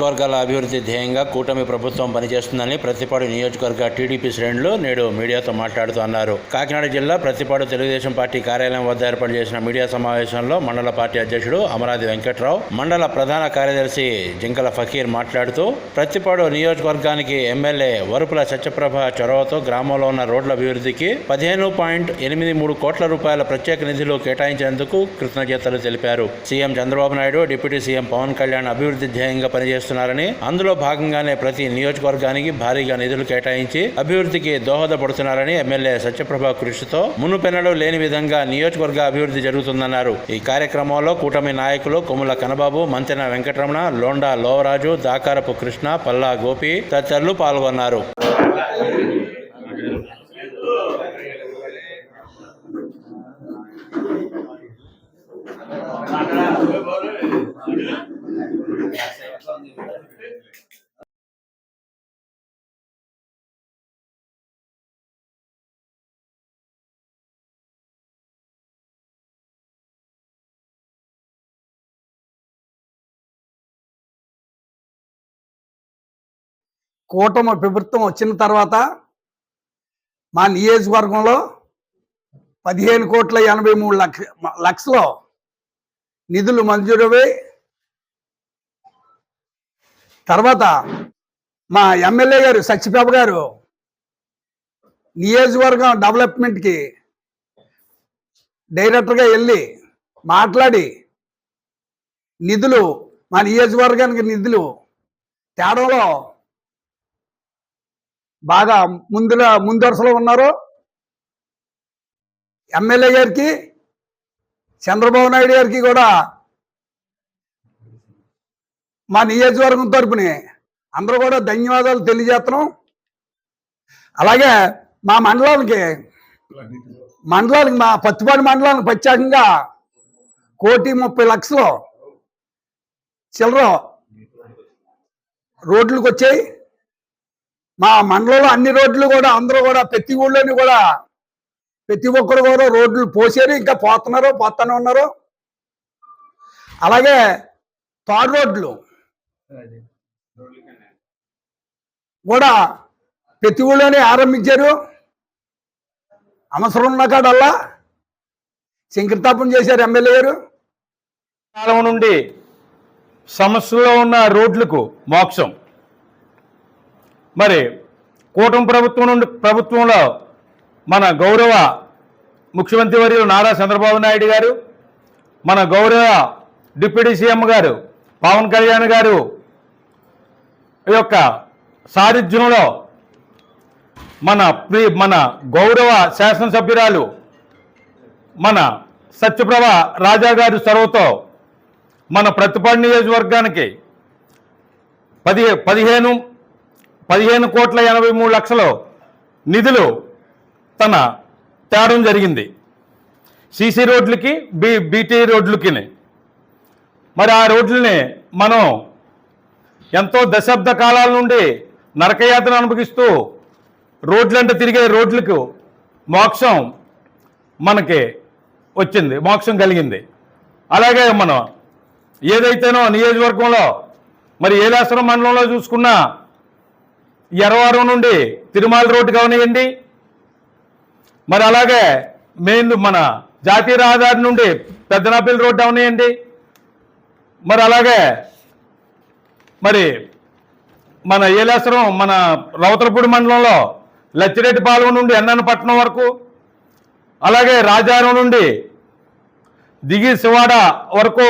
నియోజకవర్గాల అభివృద్ధి ధ్యేయంగా కూటమి ప్రభుత్వం పనిచేస్తుందని ప్రతిపాడు నియోజకవర్గ టీడీపీ శ్రేణులు నేడు మీడియాతో మాట్లాడుతూ అన్నారు. కాకినాడ జిల్లా ప్రతిపాడు తెలుగుదేశం పార్టీ కార్యాలయం వద్ద ఏర్పాటు చేసిన మీడియా సమావేశంలో మండల పార్టీ అధ్యక్షుడు అమరాది వెంకట్రావు మండల ప్రధాన కార్యదర్శి జింకల ఫకీర్ మాట్లాడుతూ ప్రతిపాడు నియోజకవర్గానికి ఎమ్మెల్యే వరుపుల సత్యప్రభ చొరవతో గ్రామంలో ఉన్న రోడ్ల అభివృద్ధికి పదిహేను పాయింట్ ఎనిమిది మూడు కోట్ల రూపాయల ప్రత్యేక నిధులు కేటాయించేందుకు కృతజ్ఞతలు తెలిపారు. CM Chandrababu Naidu deputy CM Pawan Kalyan అభివృద్ధి ధ్యేయంగా చేస్తున్నారని అందులో భాగంగానే ప్రతి నియోజకవర్గానికి భారీగా నిధులు కేటాయించి అభివృద్ధికి దోహదపడుతున్నారని ఎమ్మెల్యే సత్యప్రభ కృషితో మునుపెన్నడూ లేని విధంగా నియోజకవర్గ అభివృద్ధి జరుగుతుందన్నారు. ఈ కార్యక్రమంలో కూటమి నాయకులు కుముల కనబాబు మంతెన వెంకటరమణ లోండా లోవరాజు దాకారపు కృష్ణ పల్లా గోపి తదితరులు పాల్గొన్నారు. కూటమి ప్రభుత్వం వచ్చిన తర్వాత మా నియోజకవర్గంలో పదిహేను కోట్ల ఎనభై మూడు లక్ష లక్షలు నిధులు మంజూరవై తర్వాత మా ఎమ్మెల్యే గారు సత్యపేప గారు నియోజకవర్గం డెవలప్మెంట్కి డైరెక్టర్గా వెళ్ళి మాట్లాడి నిధులు మా నియోజకవర్గానికి నిధులు తేడంలో బాగా ముందులో ముందరసలో ఉన్నారు ఎమ్మెల్యే గారికి చంద్రబాబు నాయుడు గారికి కూడా మా నియోజకవర్గం తరపుని అందరూ కూడా ధన్యవాదాలు తెలియజేస్తున్నాం. అలాగే మా మండలానికి మండలానికి మా పత్తిపాడు మండలానికి ప్రత్యేకంగా కోటి ముప్పై లక్షలు చిల్లర రోడ్లకు వచ్చాయి మా మండలంలో అన్ని రోడ్లు కూడా అందరూ కూడా ప్రతి ఊళ్ళోని కూడా ప్రతి ఒక్కరు కూడా రోడ్లు పోసారు ఇంకా పోతున్నారు పోతానే ఉన్నారు. అలాగే తాడు రోడ్లు కూడా ప్రతి ఊళ్ళోనే ఆరంభించారు. అవసరం ఉన్న కాడల్లా శంకరతాపం చేశారు ఎమ్మెల్యే గారు. కాలం నుండి సమస్యలో ఉన్న రోడ్లకు మోక్షం. మరి కూటమి ప్రభుత్వం నుండి ప్రభుత్వంలో మన గౌరవ ముఖ్యమంత్రి వర్యులు నారా చంద్రబాబు నాయుడు గారు మన గౌరవ డిప్యూటీ సీఎం గారు పవన్ కళ్యాణ్ గారు యొక్క సారథ్యంలో మన ప్రి మన గౌరవ శాసనసభ్యురాలు మన సత్యప్రభ రాజా గారి చొరవతో మన ప్రతిపాడు నియోజకవర్గానికి పది పదిహేను పదిహేను కోట్ల ఎనభై మూడు లక్షలు నిధులు తన తేడం జరిగింది. సీసీ రోడ్లకి బీ బీటీ రోడ్లకి మరి ఆ రోడ్లని మనం ఎంతో దశాబ్ద కాలాల నుండి నరకయాత్ర అనుభవిస్తూ రోడ్లంటే తిరిగే రోడ్లకు మోక్షం మనకి వచ్చింది మోక్షం కలిగింది. అలాగే మనం ఏదైతేనో నియోజకవర్గంలో మరి ఏలాశ్వరం మండలంలో చూసుకున్నా ఎర్రవారం నుండి తిరుమల రోడ్డు కావనివ్వండి మరి అలాగే మెయిన్ మన జాతీయ రహదారి నుండి పెద్దనాపల్లి రోడ్డు అవనివ్వండి మరి అలాగే మరి మన ఏలేశ్వరం మన రౌతరపూడి మండలంలో లచ్చిరెడ్డిపాలెం నుండి ఎన్నన్నపట్నం వరకు అలాగే రాజారం నుండి దిగి శివాడ వరకు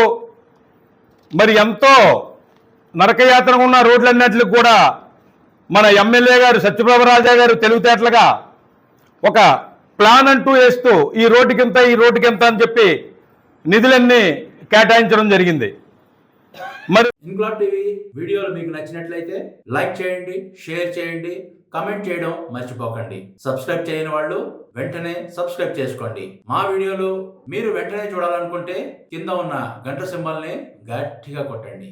మరి ఎంతో నరకయాత్ర ఉన్న రోడ్లన్నిటికి కూడా మన ఎమ్మెల్యే గారు సత్యప్రభ రాజా గారు తెలివితేటలుగా ఒక ప్లాన్ అంటూ వేస్తూ ఈ రోడ్డుకింత ఈ రోడ్డుకింత అని చెప్పి నిధులన్నీ కేటాయించడం జరిగింది. మరి ఇన్క్లాబ్ టీవీ వీడియోలు మీకు నచ్చినట్లయితే లైక్ చేయండి షేర్ చేయండి కమెంట్ చేయడం మర్చిపోకండి. సబ్స్క్రైబ్ చేయని వాళ్ళు వెంటనే సబ్స్క్రైబ్ చేసుకోండి. మా వీడియోలు మీరు వెంటనే చూడాలనుకుంటే కింద ఉన్న గంట సింబల్ని గట్టిగా కొట్టండి.